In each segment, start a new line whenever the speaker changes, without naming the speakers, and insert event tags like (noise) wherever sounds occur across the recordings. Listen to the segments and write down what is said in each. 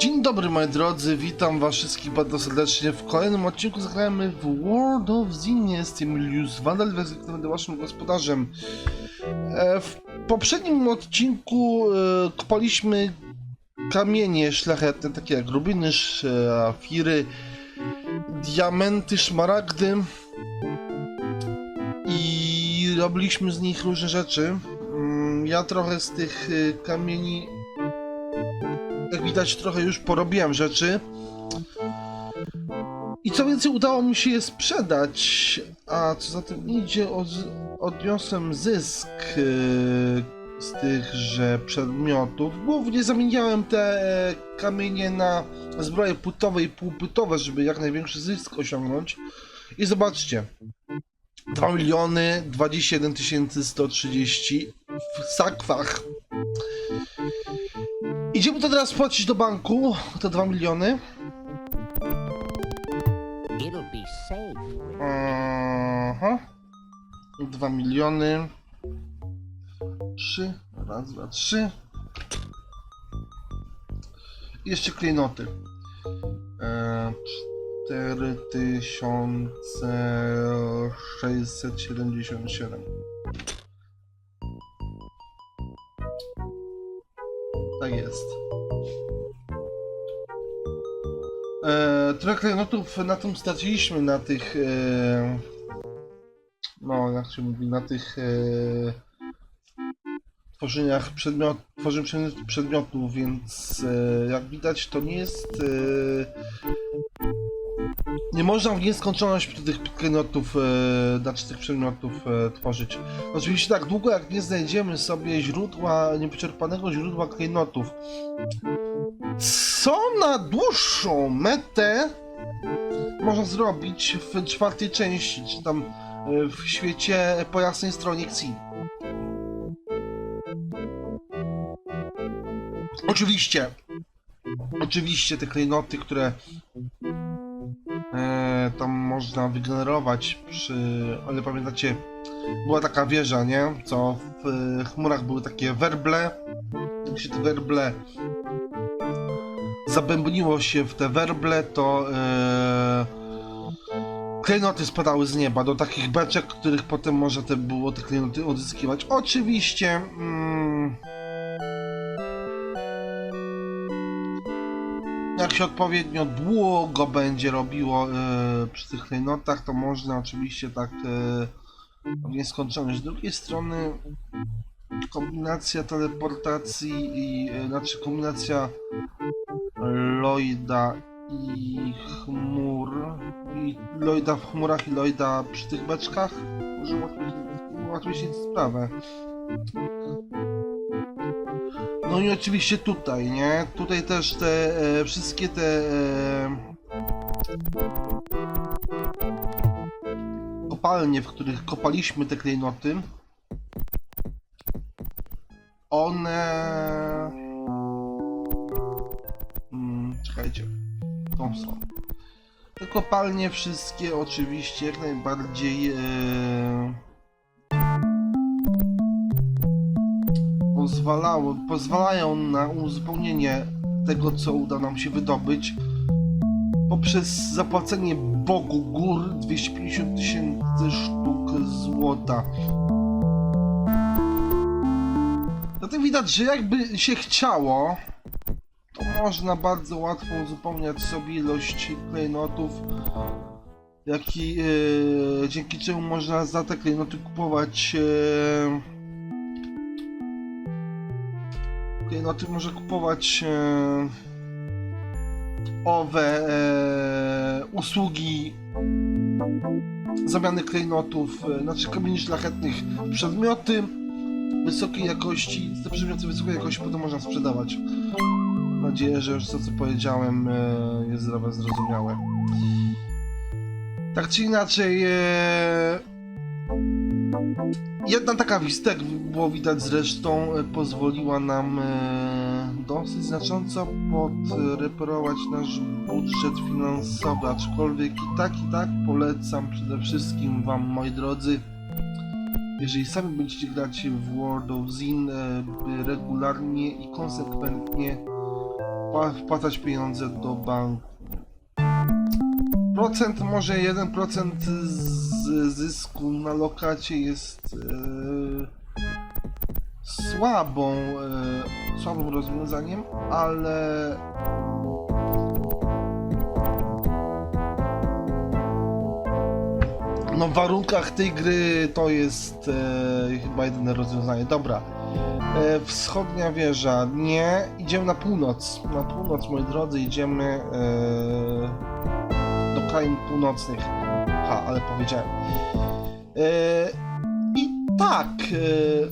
Dzień dobry moi drodzy, witam was wszystkich bardzo serdecznie. W kolejnym odcinku zagramy w World of Zin. Jestem Julius Vandal, jak będę waszym gospodarzem. E, W poprzednim odcinku e, kopaliśmy kamienie szlachetne, takie jak rubiny, szafiry, diamenty, szmaragdy i robiliśmy z nich różne rzeczy. Mm, Ja trochę z tych e, kamieni jak widać trochę już porobiłem rzeczy. I co więcej, udało mi się je sprzedać, a co za tym idzie, od, odniosłem zysk yy, z tychże przedmiotów. Głównie zamieniałem te e, kamienie na zbroje płytowe i półpłytowe, żeby jak największy zysk osiągnąć. I zobaczcie, 2 miliony 21 130 w sakwach. Idziemy to teraz płacić do banku, te 2 miliony. Aha. 2 miliony. 3. Raz, dwa, trzy. I jeszcze klejnoty. E, 4677. Jest. E, trochę klejnotów na tym straciliśmy, na tych. E, no, jak się mówi, na tych. E, tworzeniach przedmiot, tworzeniu przedmiot- przedmiotów, więc e, jak widać, to nie jest. E, nie można w nieskończoność tych klejnotów, e, znaczy tych przedmiotów e, tworzyć. Oczywiście tak długo jak nie znajdziemy sobie źródła, niewyczerpanego źródła klejnotów, co na dłuższą metę można zrobić w czwartej części, czy tam e, w świecie po jasnej stronie Xi. Oczywiście, oczywiście te klejnoty, które e, tam można wygenerować przy, ale pamiętacie, była taka wieża, nie? Co w e, chmurach były takie werble, jak się te werble zabębniło się w te werble, to e, klejnoty spadały z nieba do takich beczek, których potem można te było te klejnoty odzyskiwać. Oczywiście mm, się odpowiednio długo będzie robiło e, przy tych klejnotach, to można oczywiście tak e, w nieskończoność. Z drugiej strony kombinacja teleportacji i e, znaczy kombinacja Lloyda i chmur i Lloyda w chmurach i Lloyda przy tych beczkach może ułatwić, ułatwić sprawę. No i oczywiście tutaj, nie? Tutaj też te e, wszystkie te e, kopalnie, w których kopaliśmy te klejnoty one mm, czekajcie tą są te kopalnie wszystkie oczywiście jak najbardziej e, pozwalają na uzupełnienie tego, co uda nam się wydobyć poprzez zapłacenie Bogu gór 250 tysięcy sztuk złota. Zatem widać, że jakby się chciało, to można bardzo łatwo uzupełniać sobie ilość klejnotów, jak i e, dzięki czemu można za te klejnoty kupować e, klejnoty może kupować e, owe e, usługi zamiany klejnotów, e, znaczy kamieni szlachetnych, przedmioty wysokiej jakości, te przedmioty wysokiej jakości potem można sprzedawać. Mam nadzieję, że już to co powiedziałem e, jest dla zrozumiałe. Tak czy inaczej, e, jedna taka wizja, jak było widać zresztą, e, pozwoliła nam e, dosyć znacząco podreperować nasz budżet finansowy, aczkolwiek i tak i tak polecam przede wszystkim Wam, moi drodzy, jeżeli sami będziecie grać w World of Zin, e, by regularnie i konsekwentnie wpłacać pieniądze do banku. Procent, może 1% z zysku na lokacie jest e, słabą, e, słabym rozwiązaniem, ale no w warunkach tej gry to jest e, chyba jedyne rozwiązanie. Dobra. E, wschodnia wieża. Nie. Idziemy na północ. Na północ, moi drodzy, idziemy e, do krain północnych. Ha, ale powiedziałem. E, I tak. E,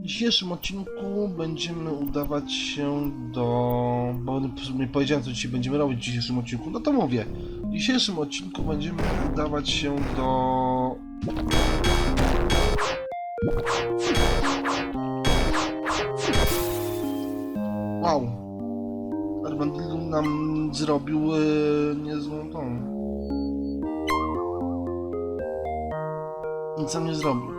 w dzisiejszym odcinku będziemy udawać się do. Bo sumie powiedziałem, co dzisiaj będziemy robić w dzisiejszym odcinku. No to mówię. W dzisiejszym odcinku będziemy udawać się do. Wow. Armadillum nam zrobił e, niezłą tą. Nic nam nie zrobił.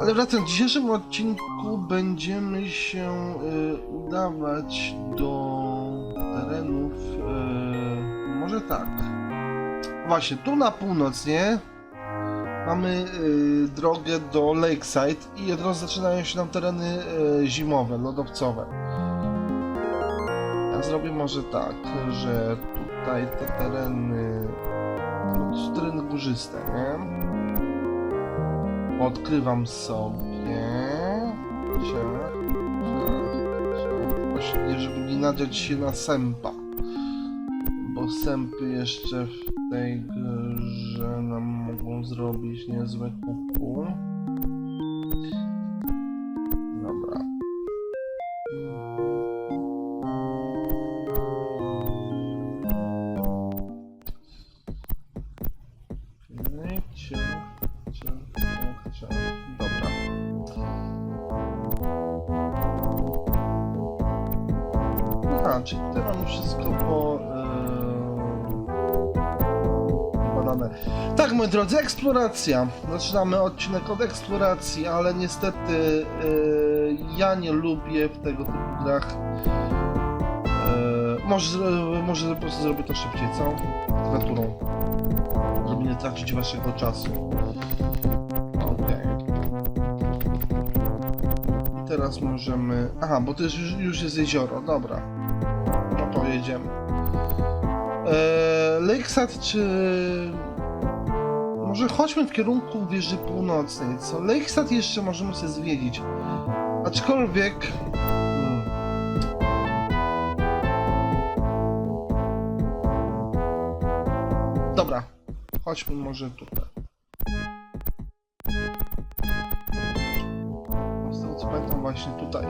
Ale wracając, w dzisiejszym odcinku będziemy się y, udawać do terenów. y, może tak. Właśnie, tu na północ, nie? Mamy y, drogę do Lakeside i od razu zaczynają się nam tereny y, zimowe, lodowcowe. Ja zrobię może tak, że tutaj te tereny. Są tereny górzyste, nie? Odkrywam sobie. Ciach. Właśnie, żeby nie nadziać się na sępa. Bo sępy jeszcze w tej grze nam mogą zrobić niezłe kuku. Czyli tutaj mamy wszystko po... Yy. Tak, moi drodzy, eksploracja. Zaczynamy odcinek od eksploracji, ale niestety yy, ja nie lubię w tego typu grach. Yy, może, zro- może po prostu zrobię to szybciej, co? Z naturą. Żeby nie tracić waszego czasu. Teraz możemy... Aha, bo to już, już jest jezioro, dobra. No to jedziemy. Eee, Lakeside czy... Może chodźmy w kierunku wieży północnej, co? Lakeside jeszcze możemy sobie zwiedzić. Aczkolwiek... Hmm. Dobra, chodźmy może tutaj. Z tego co pamiętam właśnie tutaj.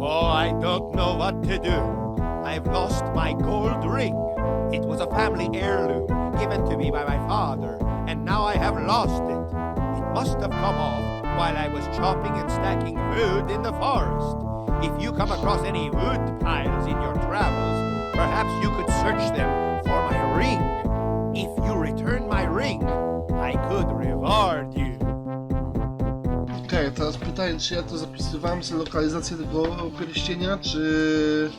Oh, I don't know what to do. I've lost my gold ring. It was a family heirloom given to me by my father, and now I have lost it. It must have come off while I was chopping and stacking wood in the forest. If you come across any wood piles in your travels, perhaps you could search them for my ring. If you return my ring, I could reward you.
Okej, teraz pytanie, czy ja to zapisywałem sobie lokalizację tego pierścienia, czy...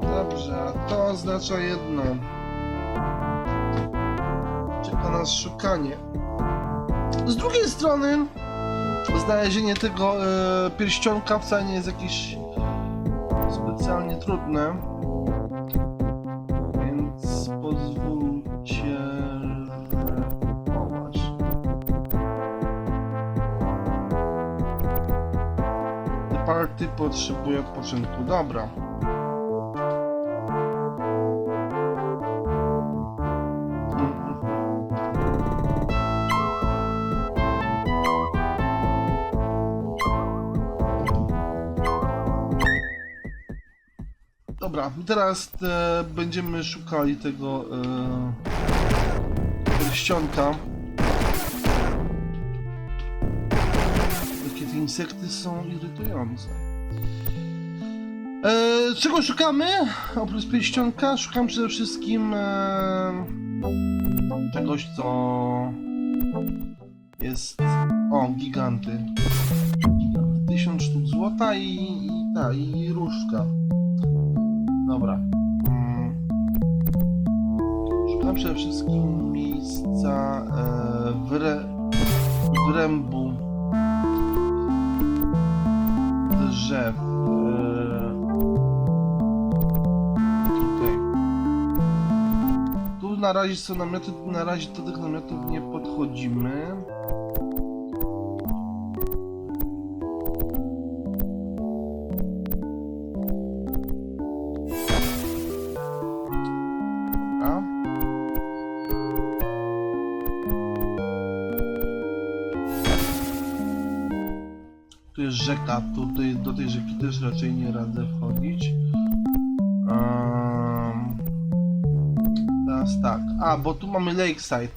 Dobrze, a to oznacza jedno. Czeka nas szukanie. Z drugiej strony, znalezienie tego e, pierścionka wcale nie jest jakieś specjalnie trudne. potrzebuje odpoczynku. Dobra. Dobra, teraz e, będziemy szukali tego e, pierścionka. Jakie te insekty są irytujące. E, czego szukamy? Oprócz pierścionka szukam przede wszystkim e, czegoś, co jest... O, giganty. Giganty. 1000 sztuk złota i, i, ta, i różdżka. Dobra. Mm. Szukam przede wszystkim miejsca e, wre, wrębu drzew. Na razie są namioty, na razie do tych namiotów nie podchodzimy. Tu jest rzeka, tutaj do tej rzeki też raczej nie radzę wchodzić. A, bo tu mamy Lakeside.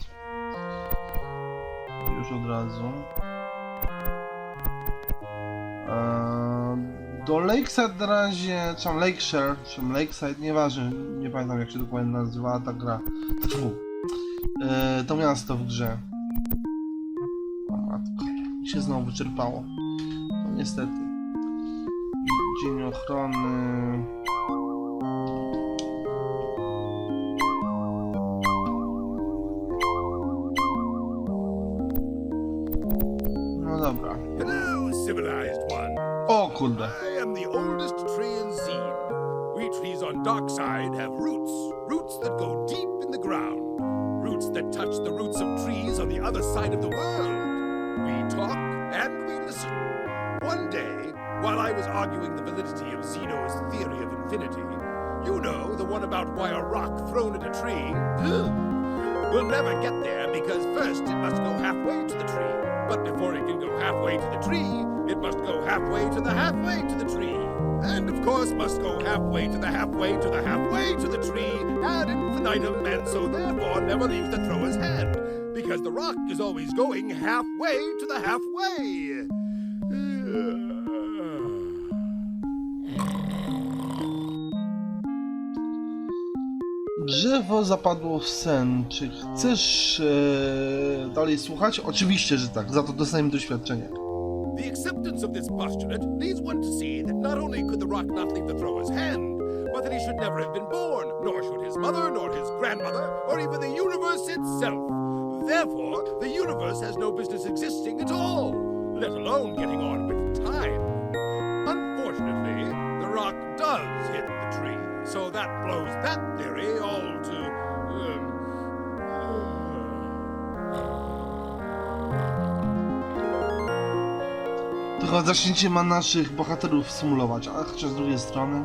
Już od razu. Ehm, do Lakeside na razie, czy Lakeshare, czy Lakeside, nieważne, nie pamiętam jak się dokładnie nazywała ta gra. Tfu. E, to miasto w grze. O matko, się znowu wyczerpało. No niestety. Dzień ochrony.
I am the oldest tree in Zine. We trees on Dockside have roots, roots that go deep in the ground, roots that touch the roots of trees on the other side of the world. We talk and we listen. One day, while I was arguing the validity of Zeno's theory of infinity, you know, the one about why a rock thrown at a tree (gasps) will never get there because first it must go halfway to the tree. But before it can go halfway to the tree, it must go halfway to the halfway to the tree. And of course must go halfway to the halfway to the halfway to the tree ad infinitum and so therefore never leaves the thrower's hand. Because the rock is always going halfway to the halfway.
Drzewo zapadło w sen. Czy chcesz e, dalej słuchać? Oczywiście, że tak. Za to dostajemy doświadczenie.
Acceptance of this postulate leads one to see that not only could the rock not leave the thrower's hand, but that he should never have been born, nor should his mother, nor his grandmother, or even the universe itself. Therefore, the universe has no business existing at all, let alone getting on with time. Unfortunately, the rock does hit the tree, so that blows that theory all
Tylko zaczniecie ma naszych bohaterów symulować, ale chociaż z drugiej strony.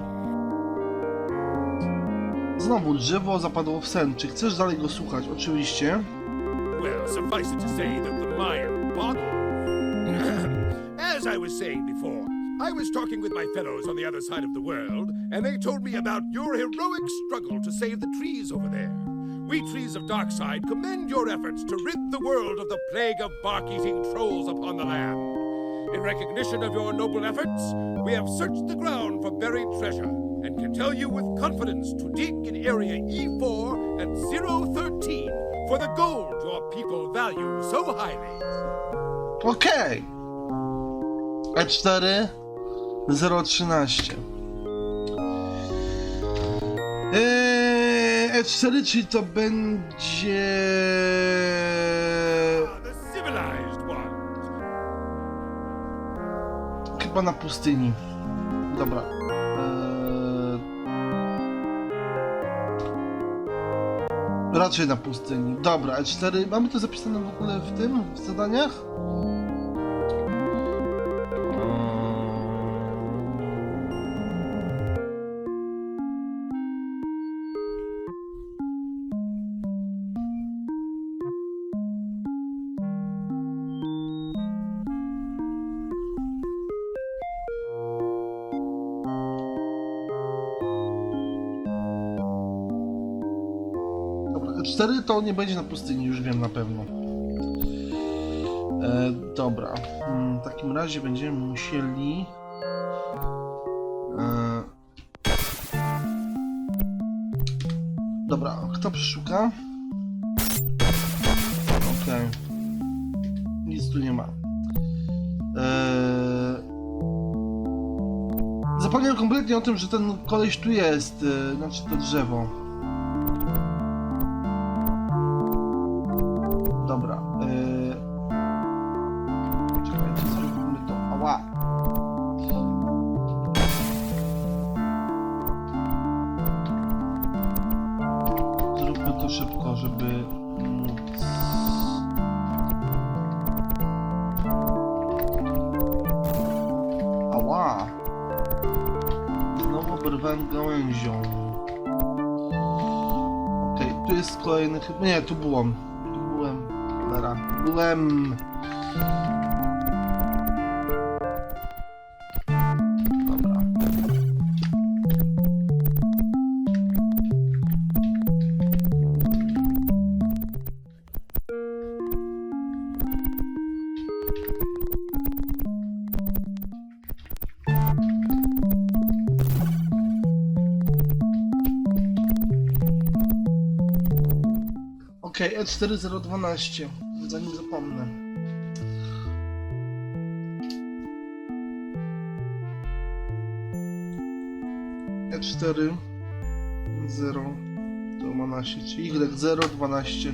Znowu drzewo zapadło w sen. Czy chcesz dalej go słuchać? Oczywiście.
Well, suffice it to say that the Mayan boggled. (laughs) As I was saying before, I was talking with my fellows on the other side of the world, and they told me about your heroic struggle to save the trees over there. We trees of Darkside commend your efforts to rid the world of the plague of bark-eating trolls upon the land. In recognition of your noble efforts, we have searched the ground for buried treasure, and can tell you with confidence to dig in area E4 and 013 for the gold your people value so highly.
Okej. E E4 013. Eee, E4, czyli to będzie.
The civilized
Chyba na pustyni. Dobra. Eee... Raczej na pustyni. Dobra, E4. Mamy to zapisane w ogóle w tym, w zadaniach? 4 to nie będzie na pustyni, już wiem na pewno. E, dobra. Mm, W takim razie będziemy musieli... E, dobra, kto przeszuka? Okej. Nic tu nie ma. Eee... Zapomniałem kompletnie o tym, że ten koleś tu jest, e, znaczy to drzewo. Szybko, żeby móc... Ała! Znowu oberwałem gałęzią. Okej, tu jest kolejny. Nie, tu byłem. Tu byłem. Cholera. Byłem... Okej, E E4012. Zanim zapomnę. E4 0 12, czyli Y0 12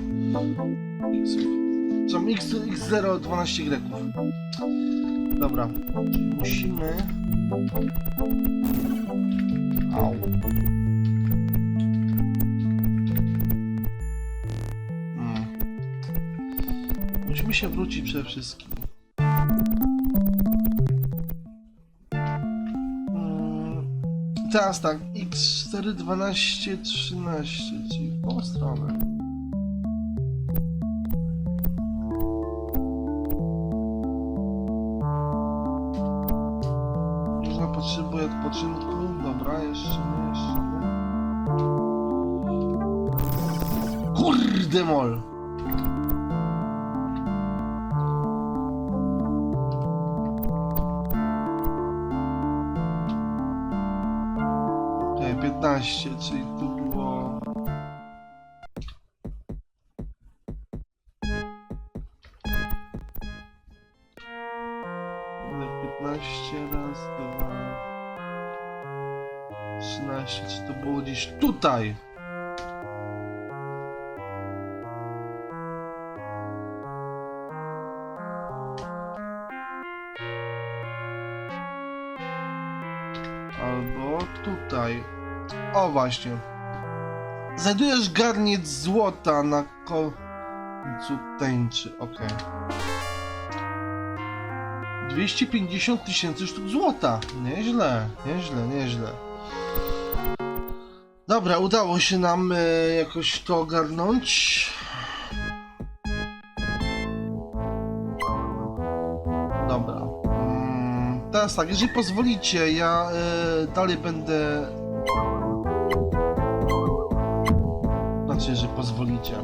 X. Są X, X0 12 Y. Dobra, musimy. Au. Mm. Musimy się wrócić przede wszystkim. Mm. Teraz tak, X4, 12, 13, czyli w tą stronę. Dobra, jeszcze nie, jeszcze nie. Kurde mol! Okej, 15, czyli tu było... tutaj? Albo tutaj. O właśnie. Znajdujesz garniec złota na końcu tęczy. Okej. 250 tysięcy sztuk złota. Nieźle, nieźle, nieźle. Dobra, udało się nam e, jakoś to ogarnąć. Dobra. Mm, teraz tak, jeżeli pozwolicie, ja e, dalej będę. Znaczy, że pozwolicie.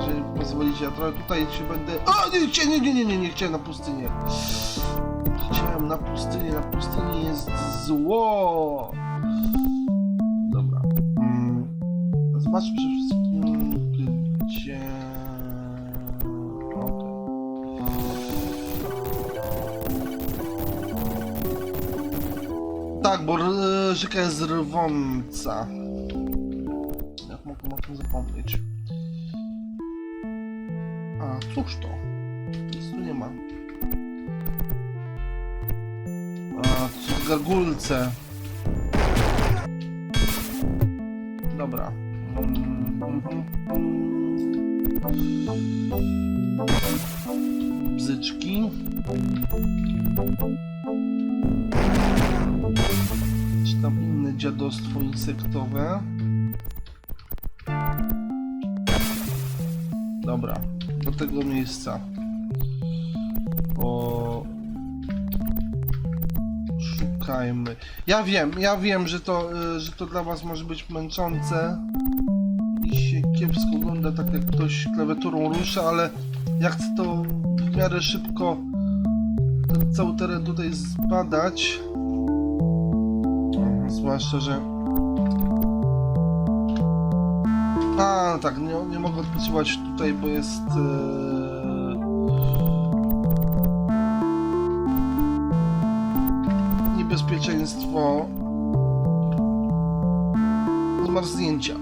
Jeżeli pozwolicie, ja trochę tutaj się będę. O, nie, nie, nie, nie, nie, nie chciałem na pustynię. Chciałem na pustynię, na pustyni jest zło. Zobaczmy przede wszystkim, gdzie. Tak, bo rzeka jest rwąca. Jak mogę o tym zapomnieć? A, cóż to? Nic tu nie ma. A, gargulce. Dobra. Bzyczki. Czy tam inne dziadostwo insektowe? Dobra, do tego miejsca. O... Szukajmy. Ja wiem, ja wiem, że to, y, że to dla was może być męczące. Kiepsko wygląda, tak jak ktoś klawiaturą rusza, ale ja chcę to w miarę szybko ten cały teren tutaj zbadać. Zwłaszcza, że... A, tak, nie, nie mogę odpoczywać tutaj, bo jest... E... Niebezpieczeństwo zmarznięcia.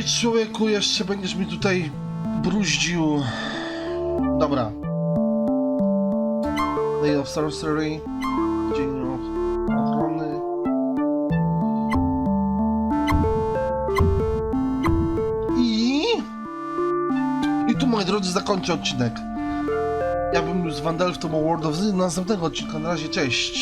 Oj, człowieku, jeszcze będziesz mi tutaj bruździł. Dobra. Day of Sorcery. Dzień ochrony. I... I tu, moi drodzy, zakończę odcinek. Ja bym już z w to World of Z następnego odcinka. Na razie, cześć.